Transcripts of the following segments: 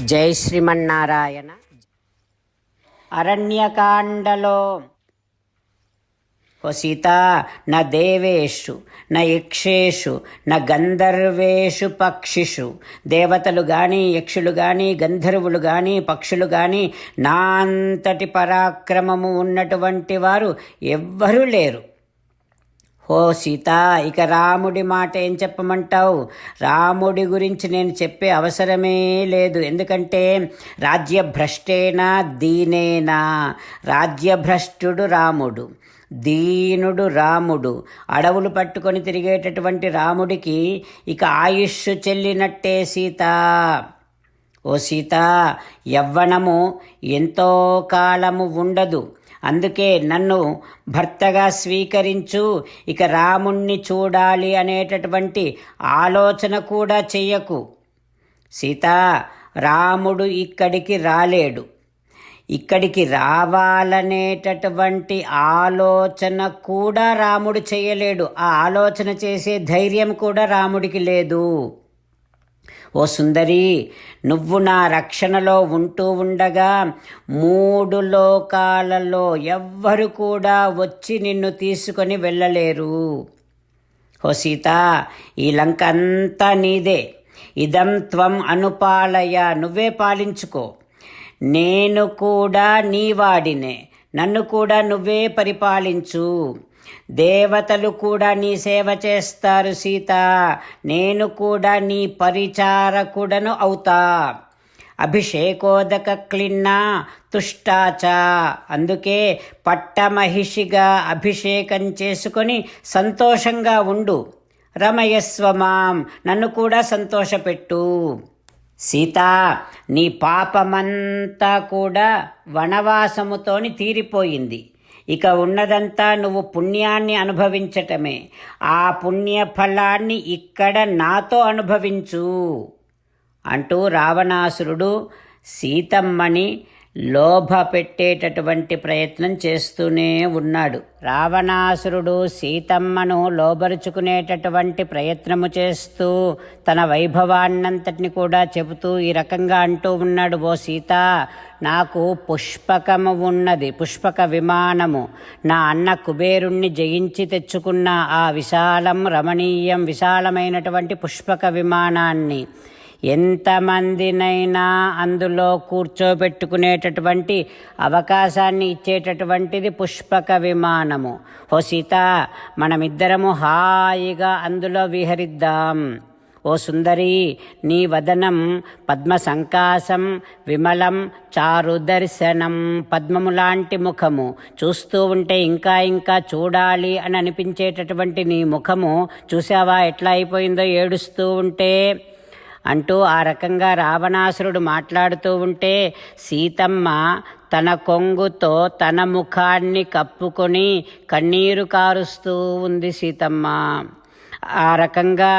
జై శ్రీమన్నారాయణ. అరణ్యకాండలో ఓ సీత నా దేవేషు నా యక్షేషు నా గంధర్వేషు పక్షిషు దేవతలు గాని యక్షులు గాని గంధర్వులు గాని పక్షులు గాని నా అంతటి పరాక్రమము ఉన్నటువంటి వారు ఎవ్వరూ లేరు. ఓ సీత ఇక రాముడి మాట ఏం చెప్పమంటావు? రాముడి గురించి నేను చెప్పే అవసరమే లేదు. ఎందుకంటే రాజ్యభ్రష్టేనా దీనేనా? రాజ్యభ్రష్టుడు రాముడు దీనుడు రాముడు. అడవులు పట్టుకొని తిరిగేటటువంటి రాముడికి ఇక ఆయుష్ చెల్లినట్టే సీత. ఓ సీత యవ్వనము ఎంతో కాలము ఉండదు. అందుకే నన్ను భర్తగా స్వీకరించు ఇక రాముణ్ణి చూడాలి అనేటటువంటి ఆలోచన కూడా చెయ్యకు. సీత రాముడు ఇక్కడికి రాలేడు. ఇక్కడికి రావాలనేటటువంటి ఆలోచన కూడా రాముడు చేయలేడు ఆ ఆలోచన చేసే ధైర్యం కూడా రాముడికి లేదు. ఓ సుందరి నువ్వు నా రక్షణలో ఉంటూ ఉండగా మూడు లోకాలలో ఎవ్వరు కూడా వచ్చి నిన్ను తీసుకొని వెళ్ళలేరు. ఓ సీత ఈ లంక అంతా నీదే. ఇదం త్వం అనుపాలయ నువ్వే పాలించుకో. నేను కూడా నీ వాడినే. నన్ను కూడా నువ్వే పరిపాలించు. దేవతలు కూడా నీ సేవ చేస్తారు సీత. నేను కూడా నీ పరిచారకుడను అవుతా. అభిషేకోదక క్లిన్న తుష్టాచ. అందుకే పట్టమహిషిగా అభిషేకం చేసుకొని సంతోషంగా ఉండు. రమయస్వమాం నన్ను కూడా సంతోషపెట్టు. సీత నీ పాపమంతా కూడా వనవాసముతోని తీరిపోయింది. ఇక ఉన్నదంతా నువ్వు పుణ్యాన్ని అనుభవించటమే. ఆ పుణ్య ఫలాన్ని ఇక్కడ నాతో అనుభవించు అంటూ రావణాసురుడు సీతమ్మని లోభ పెట్టేటటువంటి ప్రయత్నం చేస్తూనే ఉన్నాడు. రావణాసురుడు సీతమ్మను లోబరుచుకునేటటువంటి ప్రయత్నము చేస్తూ తన వైభవాన్నంతటిని కూడా చెబుతూ ఈ రకంగా అంటూ ఉన్నాడు ఓ సీత నాకు పుష్పకము ఉన్నది పుష్పక విమానము. నా అన్న కుబేరుణ్ణి జయించి తెచ్చుకున్న ఆ విశాలం రమణీయం విశాలమైనటువంటి పుష్పక విమానాన్ని ఎంతమందినైనా అందులో కూర్చోబెట్టుకునేటటువంటి అవకాశాన్ని ఇచ్చేటటువంటిది పుష్పక విమానము. ఓ సీత మనమిద్దరము హాయిగా అందులో విహరిద్దాం. ఓ సుందరి నీ వదనం పద్మ సంకాసం విమలం చారు దర్శనం పద్మము లాంటి ముఖము. చూస్తూ ఉంటే ఇంకా ఇంకా చూడాలి అని అనిపించేటటువంటి నీ ముఖము చూసావా ఎట్లా అయిపోయిందో ఏడుస్తూ ఉంటే అంటూ ఆ రకంగా రావణాసురుడు మాట్లాడుతూ ఉంటే సీతమ్మ తన కొంగుతో తన ముఖాన్ని కప్పుకొని కన్నీరు కారుస్తూ ఉంది సీతమ్మ. ఆ రకంగా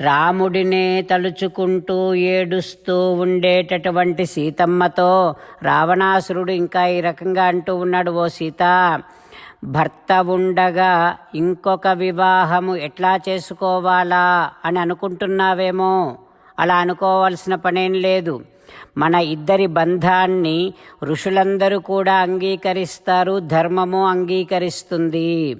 రాముడినే తలుచుకుంటూ ఏడుస్తూ ఉండేటటువంటి సీతమ్మతో రావణాసురుడు ఇంకా ఈ రకంగా అంటూ ఉన్నాడు ఓ సీత భర్త ఉండగా ఇంకొక వివాహము ఎట్లా చేసుకోవాలా అని అనుకుంటున్నావేమో? అలా అనుకోవాల్సిన పనేం లేదు. మన ఇద్దరి బంధాన్ని ఋషులందరూ కూడా అంగీకరిస్తారు ధర్మము అంగీకరిస్తుంది.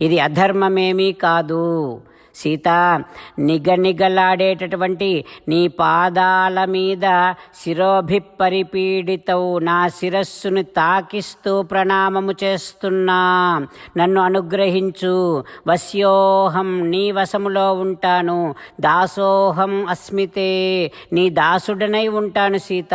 ఇది అధర్మమేమీ కాదు. సీత నిగనిగలాడేటటువంటి నీ పాదాల మీద శిరోభిపరిపీడితవు. నా శిరస్సును తాకిస్తూ ప్రణామము చేస్తున్నా. నన్ను అనుగ్రహించు. వశ్యోహం నీ వశములో ఉంటాను. దాసోహం అస్మితే నీ దాసుడనై ఉంటాను సీత.